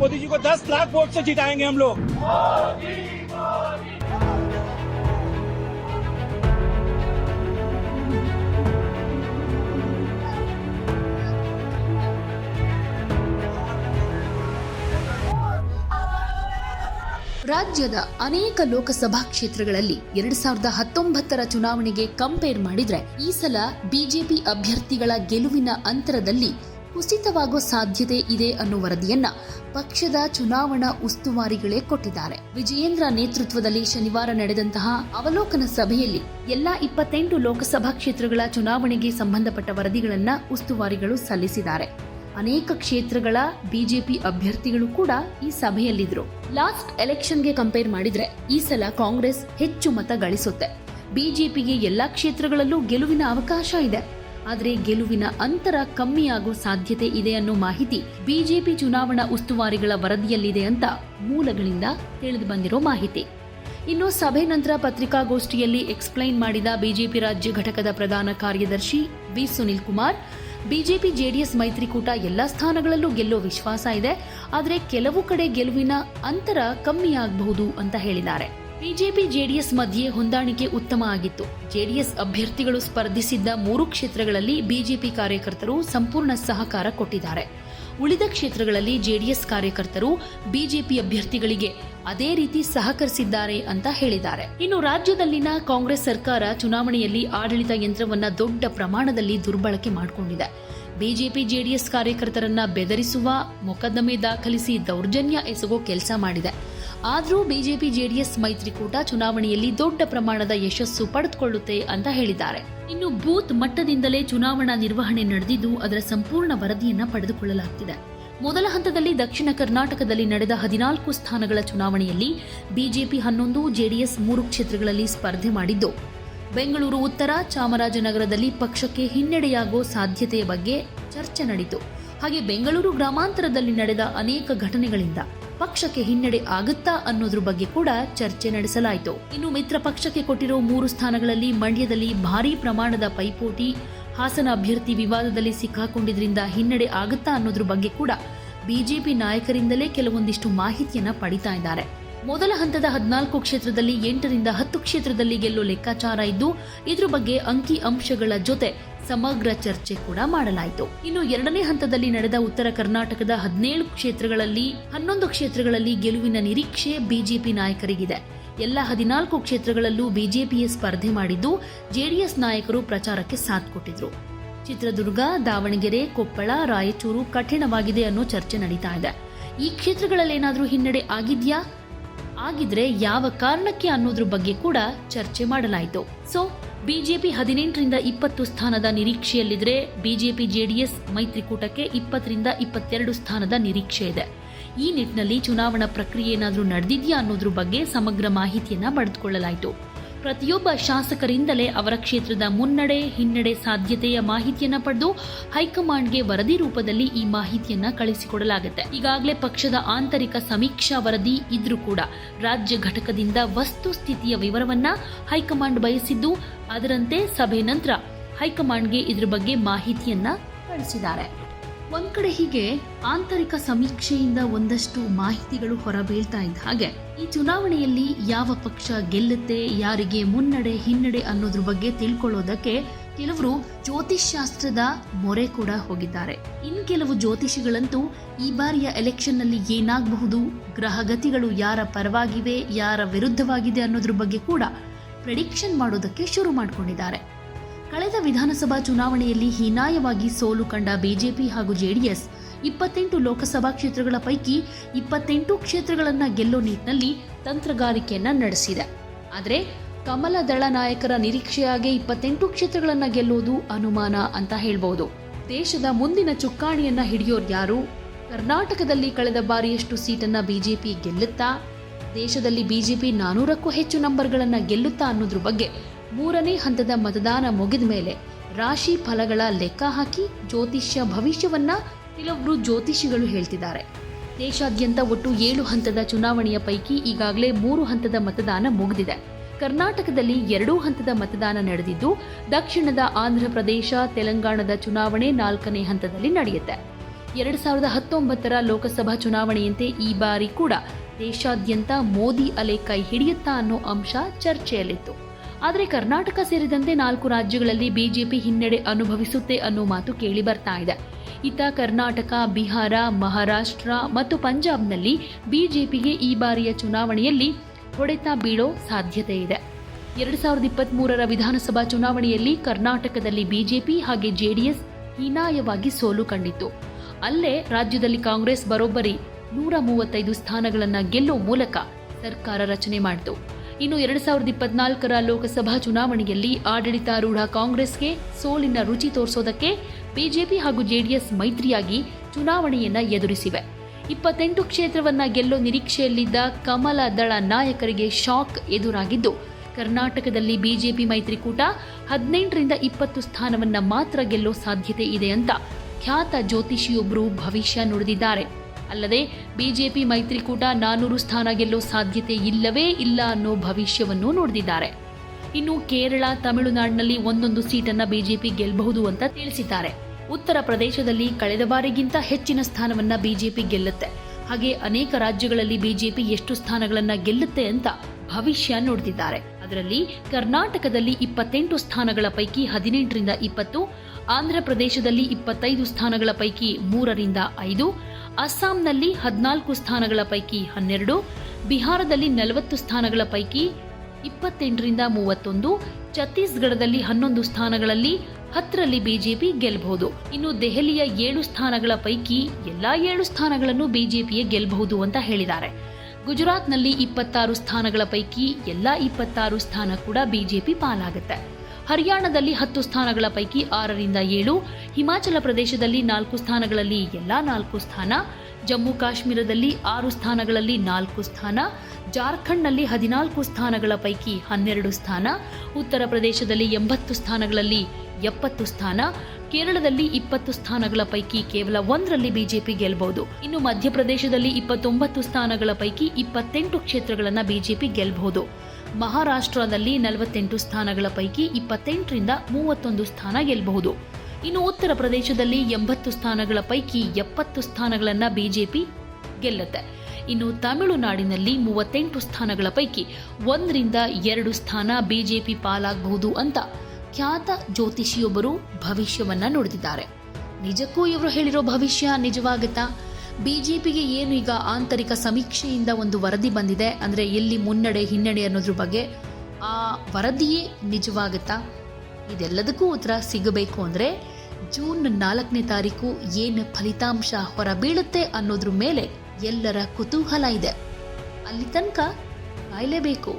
मोदी जी को 10 लाख वोट से जिताएंगे हम लोग ರಾಜ್ಯದ ಅನೇಕ ಲೋಕಸಭಾ ಕ್ಷೇತ್ರಗಳಲ್ಲಿ ಎರಡ್ ಸಾವಿರದ ಹತ್ತೊಂಬತ್ತರ ಚುನಾವಣೆಗೆ ಕಂಪೇರ್ ಮಾಡಿದ್ರೆ ಈ ಸಲ ಬಿಜೆಪಿ ಅಭ್ಯರ್ಥಿಗಳ ಗೆಲುವಿನ ಅಂತರದಲ್ಲಿ ಕುಸಿತವಾಗೋ ಸಾಧ್ಯತೆ ಇದೆ ಅನ್ನೋ ವರದಿಯನ್ನ ಪಕ್ಷದ ಚುನಾವಣಾ ಉಸ್ತುವಾರಿಗಳೇ ಕೊಟ್ಟಿದ್ದಾರೆ. ವಿಜಯೇಂದ್ರ ನೇತೃತ್ವದಲ್ಲಿ ಶನಿವಾರ ನಡೆದಂತಹ ಅವಲೋಕನ ಸಭೆಯಲ್ಲಿ ಎಲ್ಲಾ ಇಪ್ಪತ್ತೆಂಟು ಲೋಕಸಭಾ ಕ್ಷೇತ್ರಗಳ ಚುನಾವಣೆಗೆ ಸಂಬಂಧಪಟ್ಟ ವರದಿಗಳನ್ನ ಉಸ್ತುವಾರಿಗಳು ಸಲ್ಲಿಸಿದ್ದಾರೆ. ಅನೇಕ ಕ್ಷೇತ್ರಗಳ ಬಿಜೆಪಿ ಅಭ್ಯರ್ಥಿಗಳು ಕೂಡ ಈ ಸಭೆಯಲ್ಲಿದ್ರು. ಲಾಸ್ಟ್ ಎಲೆಕ್ಷನ್ಗೆ ಕಂಪೇರ್ ಮಾಡಿದ್ರೆ ಈ ಸಲ ಕಾಂಗ್ರೆಸ್ ಹೆಚ್ಚು ಮತ ಗಳಿಸುತ್ತೆ. ಬಿಜೆಪಿಗೆ ಎಲ್ಲಾ ಕ್ಷೇತ್ರಗಳಲ್ಲೂ ಗೆಲುವಿನ ಅವಕಾಶ ಇದೆ. ಆದರೆ ಗೆಲುವಿನ ಅಂತರ ಕಮ್ಮಿಯಾಗೋ ಸಾಧ್ಯತೆ ಇದೆ ಅನ್ನೋ ಮಾಹಿತಿ ಬಿಜೆಪಿ ಚುನಾವಣಾ ಉಸ್ತುವಾರಿಗಳ ವರದಿಯಲ್ಲಿದೆ ಅಂತ ಮೂಲಗಳಿಂದ ತಿಳಿದು ಬಂದಿರೋ ಮಾಹಿತಿ. ಇನ್ನು ಸಭೆ ನಂತರ ಪತ್ರಿಕಾಗೋಷ್ಠಿಯಲ್ಲಿ ಎಕ್ಸ್ಪ್ಲೈನ್ ಮಾಡಿದ ಬಿಜೆಪಿ ರಾಜ್ಯ ಘಟಕದ ಪ್ರಧಾನ ಕಾರ್ಯದರ್ಶಿ V Sunil Kumar, BJP JDS ಮೈತ್ರಿಕೂಟ ಎಲ್ಲ ಸ್ಥಾನಗಳಲ್ಲೂ ಗೆಲ್ಲೋ ವಿಶ್ವಾಸ ಇದೆ, ಆದರೆ ಕೆಲವು ಕಡೆ ಗೆಲುವಿನ ಅಂತರ ಕಮ್ಮಿಯಾಗಬಹುದು ಅಂತ ಹೇಳಿದ್ದಾರೆ. ಬಿಜೆಪಿ ಜೆಡಿಎಸ್ ಮಧ್ಯೆ ಹೊಂದಾಣಿಕೆ ಉತ್ತಮ ಆಗಿತ್ತು. ಜೆಡಿಎಸ್ ಅಭ್ಯರ್ಥಿಗಳು ಸ್ಪರ್ಧಿಸಿದ್ದ ಮೂರು ಕ್ಷೇತ್ರಗಳಲ್ಲಿ ಬಿಜೆಪಿ ಕಾರ್ಯಕರ್ತರು ಸಂಪೂರ್ಣ ಸಹಕಾರ ಕೊಟ್ಟಿದ್ದಾರೆ. ಉಳಿದ ಕ್ಷೇತ್ರಗಳಲ್ಲಿ ಜೆಡಿಎಸ್ ಕಾರ್ಯಕರ್ತರು ಬಿಜೆಪಿ ಅಭ್ಯರ್ಥಿಗಳಿಗೆ ಅದೇ ರೀತಿ ಸಹಕರಿಸಿದ್ದಾರೆ ಅಂತ ಹೇಳಿದ್ದಾರೆ. ಇನ್ನು ರಾಜ್ಯದಲ್ಲಿನ ಕಾಂಗ್ರೆಸ್ ಸರ್ಕಾರ ಚುನಾವಣೆಯಲ್ಲಿ ಆಡಳಿತ ಯಂತ್ರವನ್ನ ದೊಡ್ಡ ಪ್ರಮಾಣದಲ್ಲಿ ದುರ್ಬಳಕೆ ಮಾಡಿಕೊಂಡಿದೆ. ಬಿಜೆಪಿ ಜೆಡಿಎಸ್ ಕಾರ್ಯಕರ್ತರನ್ನ ಬೆದರಿಸುವ, ಮೊಕದ್ದಮೆ ದಾಖಲಿಸಿ ದೌರ್ಜನ್ಯ ಎಸಗೋ ಕೆಲಸ ಮಾಡಿದೆ. ಆದರೂ ಬಿಜೆಪಿ ಜೆಡಿಎಸ್ ಮೈತ್ರಿಕೂಟ ಚುನಾವಣೆಯಲ್ಲಿ ದೊಡ್ಡ ಪ್ರಮಾಣದ ಯಶಸ್ಸು ಪಡೆದುಕೊಳ್ಳುತ್ತೆ ಅಂತ ಹೇಳಿದ್ದಾರೆ. ಇನ್ನು ಬೂತ್ ಮಟ್ಟದಿಂದಲೇ ಚುನಾವಣಾ ನಿರ್ವಹಣೆ ನಡೆದಿದ್ದು, ಅದರ ಸಂಪೂರ್ಣ ವರದಿಯನ್ನ ಪಡೆದುಕೊಳ್ಳಲಾಗ್ತಿದೆ. ಮೊದಲ ಹಂತದಲ್ಲಿ ದಕ್ಷಿಣ ಕರ್ನಾಟಕದಲ್ಲಿ ನಡೆದ ಹದಿನಾಲ್ಕು ಸ್ಥಾನಗಳ ಚುನಾವಣೆಯಲ್ಲಿ ಬಿಜೆಪಿ ಹನ್ನೊಂದು, ಜೆಡಿಎಸ್ ಮೂರು ಕ್ಷೇತ್ರಗಳಲ್ಲಿ ಸ್ಪರ್ಧೆ ಮಾಡಿದ್ದು. ಬೆಂಗಳೂರು ಉತ್ತರ ಚಾಮರಾಜನಗರದಲ್ಲಿ ಪಕ್ಷಕ್ಕೆ ಹಿನ್ನಡೆಯಾಗೋ ಸಾಧ್ಯತೆಯ ಬಗ್ಗೆ ಚರ್ಚೆ ನಡೆಯಿತು ಹಾಗೆ ಬೆಂಗಳೂರು ಗ್ರಾಮಾಂತರದಲ್ಲಿ ನಡೆದ ಅನೇಕ ಘಟನೆಗಳಿಂದ ಪಕ್ಷಕ್ಕೆ ಹಿನ್ನಡೆ ಆಗುತ್ತಾ ಅನ್ನೋದ್ರ ಬಗ್ಗೆ ಕೂಡ ಚರ್ಚೆ ನಡೆಸಲಾಯಿತು. ಇನ್ನು ಮಿತ್ರ ಪಕ್ಷಕ್ಕೆ ಕೊಟ್ಟಿರೋ ಮೂರು ಸ್ಥಾನಗಳಲ್ಲಿ ಮಂಡ್ಯದಲ್ಲಿ ಭಾರೀ ಪ್ರಮಾಣದ ಪೈಪೋಟಿ, ಹಾಸನ ಅಭ್ಯರ್ಥಿ ವಿವಾದದಲ್ಲಿ ಸಿಕ್ಕಾಕೊಂಡಿದ್ರಿಂದ ಹಿನ್ನಡೆ ಆಗುತ್ತಾ ಅನ್ನೋದ್ರ ಬಗ್ಗೆ ಕೂಡ ಬಿಜೆಪಿ ನಾಯಕರಿಂದಲೇ ಕೆಲವೊಂದಿಷ್ಟು ಮಾಹಿತಿಯನ್ನ ಪಡಿತಾ ಇದ್ದಾರೆ. ಮೊದಲ ಹಂತದ ಹದಿನಾಲ್ಕು ಕ್ಷೇತ್ರದಲ್ಲಿ ಎಂಟರಿಂದ ಹತ್ತು ಕ್ಷೇತ್ರದಲ್ಲಿ ಗೆಲ್ಲೋ ಲೆಕ್ಕಾಚಾರ ಇದ್ದು, ಇದ್ರ ಬಗ್ಗೆ ಅಂಕಿ ಅಂಶಗಳ ಜೊತೆ ಸಮಗ್ರ ಚರ್ಚೆ ಕೂಡ ಮಾಡಲಾಯಿತು. ಇನ್ನು ಎರಡನೇ ಹಂತದಲ್ಲಿ ನಡೆದ ಉತ್ತರ ಕರ್ನಾಟಕದ ಹದಿನೇಳು ಕ್ಷೇತ್ರಗಳಲ್ಲಿ ಹನ್ನೊಂದು ಕ್ಷೇತ್ರಗಳಲ್ಲಿ ಗೆಲುವಿನ ನಿರೀಕ್ಷೆ ಬಿಜೆಪಿ ನಾಯಕರಿಗಿದೆ. ಎಲ್ಲ ಹದಿನಾಲ್ಕು ಕ್ಷೇತ್ರಗಳಲ್ಲೂ ಬಿಜೆಪಿಯೇ ಸ್ಪರ್ಧೆ ಮಾಡಿದ್ದು, ಜೆಡಿಎಸ್ ನಾಯಕರು ಪ್ರಚಾರಕ್ಕೆ ಸಾಥ್ ಕೊಟ್ಟಿದ್ರು. ಚಿತ್ರದುರ್ಗ, ದಾವಣಗೆರೆ, ಕೊಪ್ಪಳ, ರಾಯಚೂರು ಕಠಿಣವಾಗಿದೆ ಅನ್ನೋ ಚರ್ಚೆ ನಡೀತಾ ಇದೆ. ಈ ಕ್ಷೇತ್ರಗಳಲ್ಲೇನಾದರೂ ಹಿನ್ನಡೆ ಆಗಿದ್ಯಾ? ಆಗಿದ್ರೆ ಯಾವ ಕಾರಣಕ್ಕೆ ಅನ್ನೋದ್ರ ಬಗ್ಗೆ ಕೂಡ ಚರ್ಚೆ ಮಾಡಲಾಯಿತು. ಸೊ ಬಿಜೆಪಿ ಹದಿನೆಂಟರಿಂದ ಇಪ್ಪತ್ತು ಸ್ಥಾನದ ನಿರೀಕ್ಷೆಯಲ್ಲಿದ್ರೆ ಬಿಜೆಪಿ ಜೆಡಿಎಸ್ ಮೈತ್ರಿಕೂಟಕ್ಕೆ ಇಪ್ಪತ್ತರಿಂದ ಇಪ್ಪತ್ತೆರಡು ಸ್ಥಾನದ ನಿರೀಕ್ಷೆ ಇದೆ. ಈ ನಿಟ್ಟಿನಲ್ಲಿ ಚುನಾವಣಾ ಪ್ರಕ್ರಿಯೆ ಏನಾದರೂ ನಡೆದಿದೆಯಾ ಅನ್ನೋದ್ರ ಬಗ್ಗೆ ಸಮಗ್ರ ಮಾಹಿತಿಯನ್ನ ಪಡೆದುಕೊಳ್ಳಲಾಯಿತು. ಪ್ರತಿಯೊಬ್ಬ ಶಾಸಕರಿಂದಲೇ ಅವರ ಕ್ಷೇತ್ರದ ಮುನ್ನಡೆ, ಹಿನ್ನಡೆ ಸಾಧ್ಯತೆಯ ಮಾಹಿತಿಯನ್ನು ಪಡೆದು ಹೈಕಮಾಂಡ್ಗೆ ವರದಿ ರೂಪದಲ್ಲಿ ಈ ಮಾಹಿತಿಯನ್ನ ಕಳಿಸಿಕೊಡಲಾಗುತ್ತೆ. ಈಗಾಗಲೇ ಪಕ್ಷದ ಆಂತರಿಕ ಸಮೀಕ್ಷಾ ವರದಿ ಇದ್ರೂ ಕೂಡ ರಾಜ್ಯ ಘಟಕದಿಂದ ವಸ್ತುಸ್ಥಿತಿಯ ವಿವರವನ್ನ ಹೈಕಮಾಂಡ್ ಬಯಸಿದ್ದು, ಅದರಂತೆ ಸಭೆ ನಂತರ ಹೈಕಮಾಂಡ್ಗೆ ಇದ್ರ ಬಗ್ಗೆ ಮಾಹಿತಿಯನ್ನ ಕಳಿಸಿದ್ದಾರೆ. ಒಂದ್ ಕಡೆ ಹೀಗೆ ಆಂತರಿಕ ಸಮೀಕ್ಷೆಯಿಂದ ಒಂದಷ್ಟು ಮಾಹಿತಿಗಳು ಹೊರಬೀಳ್ತಾ ಇದ್ದ ಹಾಗೆ, ಈ ಚುನಾವಣೆಯಲ್ಲಿ ಯಾವ ಪಕ್ಷ ಗೆಲ್ಲುತ್ತೆ, ಯಾರಿಗೆ ಮುನ್ನಡೆ, ಹಿನ್ನಡೆ ಅನ್ನೋದ್ರ ಬಗ್ಗೆ ತಿಳ್ಕೊಳ್ಳೋದಕ್ಕೆ ಕೆಲವರು ಜ್ಯೋತಿಷ್ಶಾಸ್ತ್ರದ ಮೊರೆ ಕೂಡ ಹೋಗಿದ್ದಾರೆ. ಇನ್ ಕೆಲವು ಜ್ಯೋತಿಷಿಗಳಂತೂ ಈ ಬಾರಿಯ ಎಲೆಕ್ಷನ್ನಲ್ಲಿ ಏನಾಗಬಹುದು ಗ್ರಹಗತಿಗಳು ಯಾರ ಪರವಾಗಿವೆ, ಯಾರ ವಿರುದ್ಧವಾಗಿದೆ ಅನ್ನೋದ್ರ ಬಗ್ಗೆ ಕೂಡ ಪ್ರೆಡಿಕ್ಷನ್ ಮಾಡೋದಕ್ಕೆ ಶುರು ಮಾಡಿಕೊಂಡಿದ್ದಾರೆ. ಕಳೆದ ವಿಧಾನಸಭಾ ಚುನಾವಣೆಯಲ್ಲಿ ಹೀನಾಯವಾಗಿ ಸೋಲು ಕಂಡ ಬಿಜೆಪಿ ಹಾಗೂ ಜೆಡಿಎಸ್ ಇಪ್ಪತ್ತೆಂಟು ಲೋಕಸಭಾ ಕ್ಷೇತ್ರಗಳ ಪೈಕಿ ಇಪ್ಪತ್ತೆಂಟು ಕ್ಷೇತ್ರಗಳನ್ನು ಗೆಲ್ಲೋ ನಿಟ್ಟಿನಲ್ಲಿ ತಂತ್ರಗಾರಿಕೆಯನ್ನ ನಡೆಸಿದೆ. ಆದರೆ ಕಮಲ ದಳ ನಾಯಕರ ನಿರೀಕ್ಷೆಯಾಗಿ ಇಪ್ಪತ್ತೆಂಟು ಕ್ಷೇತ್ರಗಳನ್ನು ಗೆಲ್ಲುವುದು ಅನುಮಾನ ಅಂತ ಹೇಳ್ಬೋದು. ದೇಶದ ಮುಂದಿನ ಚುಕ್ಕಾಣಿಯನ್ನ ಹಿಡಿಯೋರು ಯಾರು? ಕರ್ನಾಟಕದಲ್ಲಿ ಕಳೆದ ಬಾರಿಯಷ್ಟು ಸೀಟನ್ನ ಬಿಜೆಪಿ ಗೆಲ್ಲುತ್ತಾ? ದೇಶದಲ್ಲಿ ಬಿಜೆಪಿ ನಾನೂರಕ್ಕೂ ಹೆಚ್ಚು ನಂಬರ್ಗಳನ್ನು ಗೆಲ್ಲುತ್ತಾ ಅನ್ನೋದ್ರ ಬಗ್ಗೆ ಮೂರನೇ ಹಂತದ ಮತದಾನ ಮುಗಿದ ಮೇಲೆ ರಾಶಿ ಫಲಗಳ ಲೆಕ್ಕ ಹಾಕಿ ಜ್ಯೋತಿಷ್ಯ ಭವಿಷ್ಯವನ್ನ ಕೆಲವರು ಜ್ಯೋತಿಷಿಗಳು ಹೇಳ್ತಿದ್ದಾರೆ. ದೇಶಾದ್ಯಂತ ಒಟ್ಟು ಏಳು ಹಂತದ ಚುನಾವಣೆಯ ಪೈಕಿ ಈಗಾಗಲೇ ಮೂರು ಹಂತದ ಮತದಾನ ಮುಗಿದಿದೆ. ಕರ್ನಾಟಕದಲ್ಲಿ ಎರಡೂ ಹಂತದ ಮತದಾನ ನಡೆದಿದ್ದು, ದಕ್ಷಿಣದ ಆಂಧ್ರ ಪ್ರದೇಶ, ತೆಲಂಗಾಣದ ಚುನಾವಣೆ ನಾಲ್ಕನೇ ಹಂತದಲ್ಲಿ ನಡೆಯುತ್ತೆ. ಎರಡು ಸಾವಿರದ ಹತ್ತೊಂಬತ್ತರ ಲೋಕಸಭಾ ಚುನಾವಣೆಯಂತೆ ಈ ಬಾರಿ ಕೂಡ ದೇಶಾದ್ಯಂತ ಮೋದಿ ಅಲೆ ಕೈ ಹಿಡಿಯುತ್ತಾ ಅನ್ನೋ ಅಂಶ ಚರ್ಚೆಯಲ್ಲಿತ್ತು. ಆದರೆ ಕರ್ನಾಟಕ ಸೇರಿದಂತೆ ನಾಲ್ಕು ರಾಜ್ಯಗಳಲ್ಲಿ ಬಿಜೆಪಿ ಹಿನ್ನಡೆ ಅನುಭವಿಸುತ್ತೆ ಅನ್ನೋ ಮಾತು ಕೇಳಿ ಬರ್ತಾ ಇದೆ. ಇತ್ತ ಕರ್ನಾಟಕ, ಬಿಹಾರ, ಮಹಾರಾಷ್ಟ್ರ ಮತ್ತು ಪಂಜಾಬ್ನಲ್ಲಿ ಬಿಜೆಪಿಗೆ ಈ ಬಾರಿಯ ಚುನಾವಣೆಯಲ್ಲಿ ಹೊಡೆತ ಬೀಳೋ ಸಾಧ್ಯತೆ ಇದೆ. ಎರಡು ಸಾವಿರದ ಇಪ್ಪತ್ತ್ ಮೂರರ ವಿಧಾನಸಭಾ ಚುನಾವಣೆಯಲ್ಲಿ ಕರ್ನಾಟಕದಲ್ಲಿ ಬಿಜೆಪಿ ಹಾಗೆ ಜೆಡಿಎಸ್ ಹೀನಾಯವಾಗಿ ಸೋಲು ಕಂಡಿತ್ತು. ಅಲ್ಲೇ ರಾಜ್ಯದಲ್ಲಿ ಕಾಂಗ್ರೆಸ್ ಬರೋಬ್ಬರಿ ನೂರ ಮೂವತ್ತೈದು ಸ್ಥಾನಗಳನ್ನು ಗೆಲ್ಲುವ ಮೂಲಕ ಸರ್ಕಾರ ರಚನೆ ಮಾಡಿತು. ಇನ್ನು ಎರಡು ಸಾವಿರದ ಇಪ್ಪತ್ನಾಲ್ಕರ ಲೋಕಸಭಾ ಚುನಾವಣೆಯಲ್ಲಿ ಆಡಳಿತಾರೂಢ ಕಾಂಗ್ರೆಸ್ಗೆ ಸೋಲಿನ ರುಚಿ ತೋರಿಸೋದಕ್ಕೆ ಬಿಜೆಪಿ ಹಾಗೂ ಜೆಡಿಎಸ್ ಮೈತ್ರಿಯಾಗಿ ಚುನಾವಣೆಯನ್ನ ಎದುರಿಸಿವೆ. ಇಪ್ಪತ್ತೆಂಟು ಕ್ಷೇತ್ರವನ್ನ ಗೆಲ್ಲೋ ನಿರೀಕ್ಷೆಯಲ್ಲಿದ್ದ ಕಮಲ ದಳ ನಾಯಕರಿಗೆ ಶಾಕ್ ಎದುರಾಗಿದ್ದು, ಕರ್ನಾಟಕದಲ್ಲಿ ಬಿಜೆಪಿ ಮೈತ್ರಿಕೂಟ ಹದಿನೆಂಟರಿಂದ ಇಪ್ಪತ್ತು ಸ್ಥಾನವನ್ನ ಮಾತ್ರ ಗೆಲ್ಲೋ ಸಾಧ್ಯತೆ ಇದೆ ಅಂತ ಖ್ಯಾತ ಜ್ಯೋತಿಷಿಯೊಬ್ಬರು ಭವಿಷ್ಯ ನುಡಿದಿದ್ದಾರೆ. ಅಲ್ಲದೆ ಬಿಜೆಪಿ ಮೈತ್ರಿಕೂಟ ನಾನೂರು ಸ್ಥಾನ ಗೆಲ್ಲೋ ಸಾಧ್ಯತೆ ಇಲ್ಲವೇ ಇಲ್ಲ ಅನ್ನೋ ಭವಿಷ್ಯವನ್ನು ನೋಡಿದ್ದಾರೆ ಇನ್ನು ಕೇರಳ, ತಮಿಳುನಾಡಿನಲ್ಲಿ ಒಂದೊಂದು ಸೀಟನ್ನ ಬಿಜೆಪಿ ಗೆಲ್ಲಬಹುದು ಅಂತ ತಿಳಿಸಿದ್ದಾರೆ. ಉತ್ತರ ಪ್ರದೇಶದಲ್ಲಿ ಕಳೆದ ಬಾರಿಗಿಂತ ಹೆಚ್ಚಿನ ಸ್ಥಾನವನ್ನ ಬಿಜೆಪಿ ಗೆಲ್ಲುತ್ತೆ. ಹಾಗೆ ಅನೇಕ ರಾಜ್ಯಗಳಲ್ಲಿ ಬಿಜೆಪಿ ಎಷ್ಟು ಸ್ಥಾನಗಳನ್ನ ಗೆಲ್ಲುತ್ತೆ ಅಂತ ಭವಿಷ್ಯ ನೋಡ್ತಿದ್ದಾರೆ ಅದರಲ್ಲಿ ಕರ್ನಾಟಕದಲ್ಲಿ ಇಪ್ಪತ್ತೆಂಟು ಸ್ಥಾನಗಳ ಪೈಕಿ ಹದಿನೆಂಟರಿಂದ ಇಪ್ಪತ್ತು ಆಂಧ್ರ ಪ್ರದೇಶದಲ್ಲಿ ಇಪ್ಪತ್ತೈದು ಸ್ಥಾನಗಳ ಪೈಕಿ ಮೂರರಿಂದ ಐದು, ಅಸ್ಸಾಂನಲ್ಲಿ ಹದಿನಾಲ್ಕು ಸ್ಥಾನಗಳ ಪೈಕಿ ಹನ್ನೆರಡು, ಬಿಹಾರದಲ್ಲಿ ನಲವತ್ತು ಸ್ಥಾನಗಳ ಪೈಕಿ ಇಪ್ಪತ್ತೆಂಟರಿಂದ ಮೂವತ್ತೊಂದು, ಛತ್ತೀಸ್ಗಢದಲ್ಲಿ ಹನ್ನೊಂದು ಸ್ಥಾನಗಳಲ್ಲಿ ಹತ್ತರಲ್ಲಿ ಬಿಜೆಪಿ ಗೆಲ್ಲಬಹುದು ಇನ್ನು ದೆಹಲಿಯ ಏಳು ಸ್ಥಾನಗಳ ಪೈಕಿ ಎಲ್ಲಾ ಏಳು ಸ್ಥಾನಗಳನ್ನು ಬಿಜೆಪಿಯೇ ಗೆಲ್ಲಬಹುದು ಅಂತ ಹೇಳಿದ್ದಾರೆ. ಗುಜರಾತ್ನಲ್ಲಿ ಇಪ್ಪತ್ತಾರು ಸ್ಥಾನಗಳ ಪೈಕಿ ಎಲ್ಲಾ ಇಪ್ಪತ್ತಾರು ಸ್ಥಾನ ಕೂಡ ಬಿಜೆಪಿ ಪಾಲಾಗುತ್ತೆ. ಹರಿಯಾಣದಲ್ಲಿ ಹತ್ತು ಸ್ಥಾನಗಳ ಪೈಕಿ ಆರರಿಂದ ಏಳು, ಹಿಮಾಚಲ ಪ್ರದೇಶದಲ್ಲಿ ನಾಲ್ಕು ಸ್ಥಾನಗಳಲ್ಲಿ ಎಲ್ಲಾ ನಾಲ್ಕು ಸ್ಥಾನ, ಜಮ್ಮು ಕಾಶ್ಮೀರದಲ್ಲಿ ಆರು ಸ್ಥಾನಗಳಲ್ಲಿ ನಾಲ್ಕು ಸ್ಥಾನ, ಜಾರ್ಖಂಡ್ನಲ್ಲಿ ಹದಿನಾಲ್ಕು ಸ್ಥಾನಗಳ ಪೈಕಿ ಹನ್ನೆರಡು ಸ್ಥಾನ, ಉತ್ತರ ಪ್ರದೇಶದಲ್ಲಿ ಎಂಬತ್ತು ಸ್ಥಾನಗಳಲ್ಲಿ ಎಪ್ಪತ್ತು ಸ್ಥಾನ ಕೇರಳದಲ್ಲಿ ಇಪ್ಪತ್ತು ಸ್ಥಾನಗಳ ಪೈಕಿ ಕೇವಲ ಒಂದರಲ್ಲಿ ಬಿಜೆಪಿ ಗೆಲ್ಲಬಹುದು ಇನ್ನು ಮಧ್ಯಪ್ರದೇಶದಲ್ಲಿ ಇಪ್ಪತ್ತೊಂಬತ್ತು ಸ್ಥಾನಗಳ ಪೈಕಿ ಇಪ್ಪತ್ತೆಂಟು ಕ್ಷೇತ್ರಗಳನ್ನು ಬಿಜೆಪಿ ಗೆಲ್ಲಬಹುದು ಮಹಾರಾಷ್ಟ್ರದಲ್ಲಿ ನಲವತ್ತೆಂಟು ಸ್ಥಾನಗಳ ಪೈಕಿ ಇಪ್ಪತ್ತೆಂಟರಿಂದ ಮೂವತ್ತೊಂದು ಸ್ಥಾನ ಗೆಲ್ಲಬಹುದು ಇನ್ನು ಉತ್ತರ ಪ್ರದೇಶದಲ್ಲಿ ಎಂಬತ್ತು ಸ್ಥಾನಗಳ ಪೈಕಿ ಎಪ್ಪತ್ತು ಸ್ಥಾನಗಳನ್ನು ಬಿಜೆಪಿ ಗೆಲ್ಲುತ್ತೆ. ಇನ್ನು ತಮಿಳುನಾಡಿನಲ್ಲಿ ಮೂವತ್ತೆಂಟು ಸ್ಥಾನಗಳ ಪೈಕಿ ಒಂದರಿಂದ ಎರಡು ಸ್ಥಾನ ಬಿಜೆಪಿ ಪಾಲಾಗಬಹುದು ಅಂತ ಖ್ಯಾತ ಜ್ಯೋತಿಷಿಯೊಬ್ಬರು ಭವಿಷ್ಯವನ್ನ ನುಡಿದಿದ್ದಾರೆ. ನಿಜಕ್ಕೂ ಇವರು ಹೇಳಿರೋ ಭವಿಷ್ಯ ನಿಜವಾಗುತ್ತಾ? ಬಿಜೆಪಿಗೆ ಏನು ಈಗ ಆಂತರಿಕ ಸಮೀಕ್ಷೆಯಿಂದ ಒಂದು ವರದಿ ಬಂದಿದೆ, ಅಂದರೆ ಎಲ್ಲಿ ಮುನ್ನಡೆ ಹಿನ್ನಡೆ ಅನ್ನೋದ್ರ ಬಗ್ಗೆ ಆ ವರದಿಯೇ ನಿಜವಾಗುತ್ತಾ? ಇದೆಲ್ಲದಕ್ಕೂ ಉತ್ತರ ಸಿಗಬೇಕು ಅಂದರೆ ಜೂನ್ ನಾಲ್ಕನೇ ತಾರೀಕು ಏನು ಫಲಿತಾಂಶ ಹೊರಬೀಳುತ್ತೆ ಅನ್ನೋದ್ರ ಮೇಲೆ ಎಲ್ಲರ ಕುತೂಹಲ ಇದೆ. ಅಲ್ಲಿ ತನಕ ಕಾಯಲೇಬೇಕು.